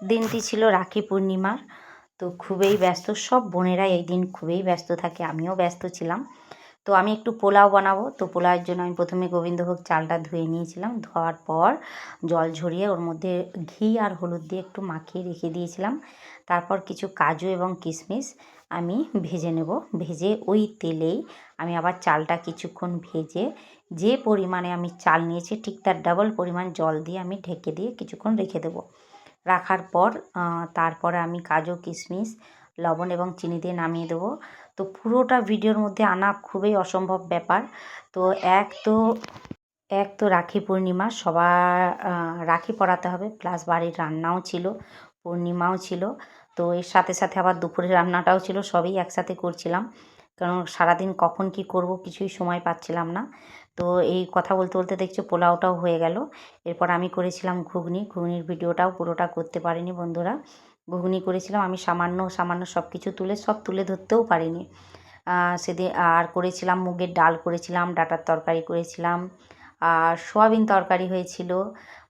দিনটি ছিল রাখি পূর্ণিমার। তো খুবই ব্যস্ত, সব বোনেরা এই দিন খুবই ব্যস্ত থাকে, আমিও ব্যস্ত ছিলাম। তো আমি একটু পোলাও বানাবো, তো পোলাওয়ের জন্য আমি প্রথমে গোবিন্দভোগ চালটা ধুয়ে নিয়েছিলাম, ধোয়ার পর জল ঝরিয়ে ওর মধ্যে ঘি আর হলুদ দিয়ে একটু মাখিয়ে রেখে দিয়েছিলাম। তারপর কিছু কাজু এবং কিশমিশ আমি ভেজে নেব। ভেজে ওই তেলেই আমি আবার চালটা কিছুক্ষণ ভেজে যে পরিমাণে আমি চাল নিয়েছি, ঠিক তার ডাবল পরিমাণ জল দিয়ে আমি ঢেকে দিয়ে কিছুক্ষণ রেখে দেবো। রাখার পর তারপরে আমি কাজু, কিশমিশ, লবণ এবং চিনি দিয়ে নামিয়ে দেবো। তো পুরোটা ভিডিওর মধ্যে আনা খুবই অসম্ভব ব্যাপার। তো এক তো এক তো রাখি পূর্ণিমা, সবার রাখি পরাতে হবে, প্লাস বাড়ির রান্নাও ছিল, পূর্ণিমাও ছিল। তো এর সাথে সাথে আবার দুপুরের রান্নাটাও ছিল, সবই একসাথে করছিলাম। কারণ সারাদিন কখন কি করব কিছুই সময় পাচ্ছিলাম না। তো এই কথা বলতে বলতে দেখছ পোলাওটাও হয়ে গেল। এরপর আমি করেছিলাম ঘুগনি। ঘুগনির ভিডিওটাও পুরোটা করতে পারিনি বন্ধুরা। ঘুগনি করেছিলাম, আমি সামান্য সামান্য সব কিছু তুলে, সব তুলে ধরতেও পারিনি। সেদিন আর করেছিলাম মুগের ডাল করেছিলাম, ডাটার তরকারি করেছিলাম, আর সোয়াবিন তরকারি হয়েছিল।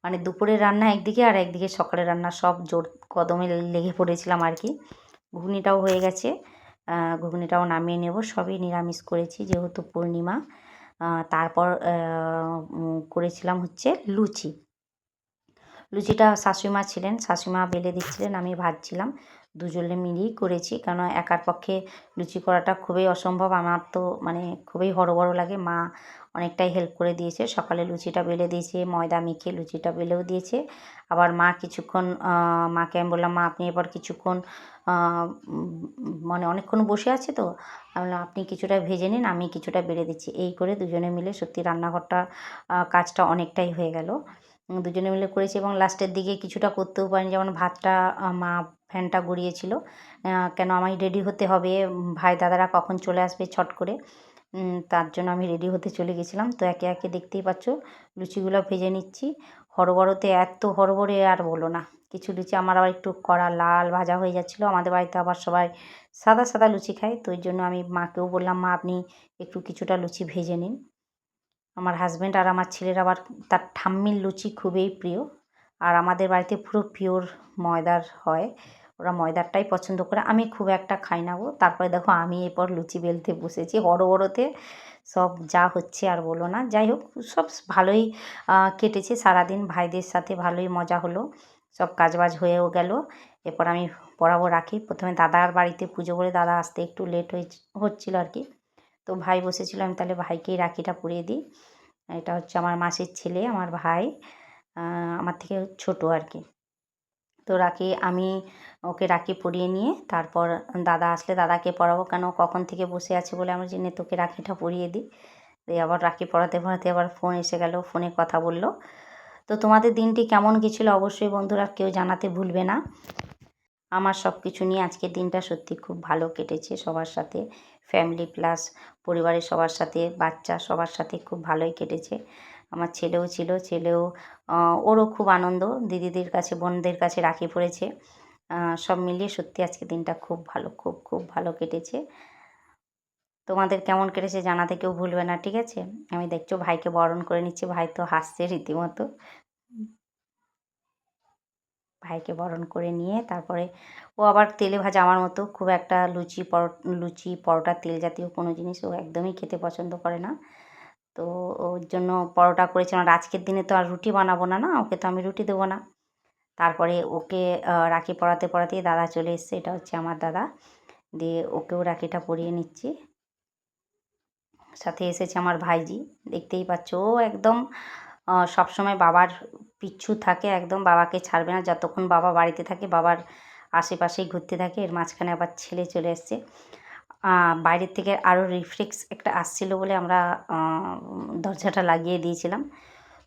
মানে দুপুরের রান্না একদিকে আর একদিকে সকালের রান্না সব জোর কদমে লেগে পড়েছিলাম আর কি। ঘুগনিটাও হয়ে গেছে। ঘুগনিটাও নামিয়ে নেব, সবই নিরামিষ করেছি যেহেতু পূর্ণিমা। তারপর করেছিলাম হচ্ছে লুচি। লুচিটা শাশুড়িমা ছিলেন, শাশুড়িমা বেলে দিচ্ছিলেন, আমি ভাজছিলাম। দুজনে মিলিয়েই করেছি কেন একার পক্ষে লুচি করাটা খুবই অসম্ভব। আমার তো মানে খুবই হড়বড় লাগে। মা অনেকটাই হেল্প করে দিয়েছে। সকালে লুচিটা বেলে দিয়েছে, ময়দা মেখে লুচিটা বেলেও দিয়েছে। আবার মা কিছুক্ষণ মাকে আমি বললাম, মা, আপনি এবার কিছুক্ষণ মানে অনেকক্ষণ বসে আছে তো? আমি বললাম, আপনি কিছুটা ভেজে নিন, আমি কিছুটা বেড়ে দিচ্ছি। এই করে দুজনে মিলে সত্যি রান্নাঘরটা কাজটা অনেকটাই হয়ে গেল। দুজনে মিলে করেছি এবং লাস্টের দিকে কিছুটা করতেও পারিনি। যেমন ভাতটা মা ফ্যানটা গড়িয়েছিল কেন আমায় রেডি হতে হবে? ভাই, দাদারা কখন চলে আসবে ছট করে? তার জন্য আমি রেডি হতে চলে গেছিলাম। তো একে একে দেখতেই পাচ্ছ, লুচিগুলো ভেজে নিচ্ছি। হরবড়তে এত হরবরে আর বলো না। কিছু লুচি আমার আবার একটু কড়া লাল ভাজা হয়ে যাচ্ছিল। আমাদের বাড়িতে আবার সবাই সাদা সাদা লুচি খায়। তো ওই জন্য আমি মাকেও বললাম, মা, আপনি একটু কিছুটা লুচি ভেজে নিন। আমার হাজব্যান্ড আর আমার ছেলের আবার তার ঠাম্মির লুচি খুবই প্রিয়। আর আমাদের বাড়িতে পুরো পিওর ময়দার হয়। ওরা ময়দারটাই পছন্দ করে। আমি খুব একটা খাই না গো। তারপরে দেখো আমি এরপর লুচি বেলতে বসেছি। হড়োবড়োতে সব যা হচ্ছে আর বলো না। যাই হোক, সব ভালোই কেটেছে। সারাদিন ভাইদের সাথে ভালোই মজা হলো। সব কাজবাজ হয়েও গেল। এরপর আমি পড়াবো রাখি। প্রথমে দাদার বাড়িতে পুজো করে দাদা আসতে একটু লেট হয়ে হচ্ছিল আর কি। তো ভাই বসেছিল, আমি তাহলে ভাইকেই রাখিটা পরিয়ে দিই। এটা হচ্ছে আমার মাসির ছেলে, আমার ভাই আমার থেকে ছোট আর কি। তো রাখি, আমি ওকে রাখি পরিয়ে নিয়ে তারপর দাদা আসলে দাদাকে পড়াবো কেন কখন থেকে বসে আছে বলে আমরা জেনে তোকে রাখিটা পরিয়ে দিই। দিয়ে আবার রাখি পড়াতে পড়াতে আবার ফোন এসে গেল, ফোনে কথা বলল। তো তোমাদের দিনটি কেমন গেছিল অবশ্যই বন্ধুরা কেউ জানাতে ভুলবে না। আমার সব কিছু নিয়ে আজকের দিনটা সত্যি খুব ভালো কেটেছে সবার সাথে। ফ্যামিলি প্লাস পরিবারের সবার সাথে, বাচ্চা সবার সাথে খুব ভালোই কেটেছে। আমার ছেলেও ছিল, ছেলেও ওরও খুব আনন্দ। দিদিদের কাছে, বোনদের কাছে রাখি পড়েছে। সব মিলিয়ে সত্যি আজকে দিনটা খুব ভালো, খুব খুব ভালো কেটেছে। তোমাদের কেমন কেটেছে জানাতে কেউ ভুলবে না, ঠিক আছে? আমি দেখছ ভাইকে বরণ করে নিচ্ছি, ভাই তো হাসছে রীতিমতো। ভাইকে বরণ করে নিয়ে তারপরে ও আবার তেলে ভাজা আমার মতো খুব একটা লুচি পর, লুচি পরোটা তেল জাতীয় কোনো জিনিস ও একদমই খেতে পছন্দ করে না। তো ওর জন্য পরোটা করেছিলাম আর আজকের দিনে তো আর রুটি বানাবো না না? ওকে তো আমি রুটি দেবো না। তারপরে ওকে রাখি পড়াতে পরাতেই দাদা চলে এসছে। এটা হচ্ছে আমার দাদা। দিয়ে ওকেও রাখিটা পরিয়ে নিচ্ছি। সাথে এসেছে আমার ভাইজি। দেখতেই পাচ্ছ, ও একদম সবসময় বাবার পিচ্ছু থাকে, একদম বাবাকে ছাড়বে না। যতক্ষণ বাবা বাড়িতে থাকে, বাবার আশেপাশেই ঘুরতে থাকে। এর মাঝখানে আবার ছেলে চলে এসছে। বাইরের থেকে আরও রিফ্লেক্স একটা আসছিল বলে আমরা দরজাটা লাগিয়ে দিয়েছিলাম।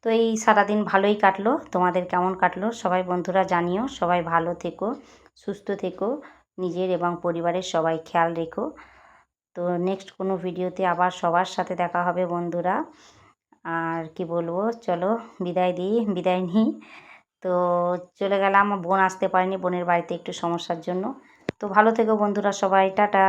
তো এই সারাদিন ভালোই কাটলো। তোমাদের কেমন কাটলো? সবাই বন্ধুরা জানিও। সবাই ভালো থেকো, সুস্থ থেকো, নিজের এবং পরিবারের সবাই খেয়াল রেখো। তো নেক্সট কোনো ভিডিওতে আবার সবার সাথে দেখা হবে বন্ধুরা। আর কি বলব? চলো, বিদায় দিই, বিদায় নিই। তো চলে গেলাম, বোন আসতে পারেনি, বোনের বাড়িতে একটু সমস্যার জন্য। তো ভালো থেকো বন্ধুরা সবাই, টাটা।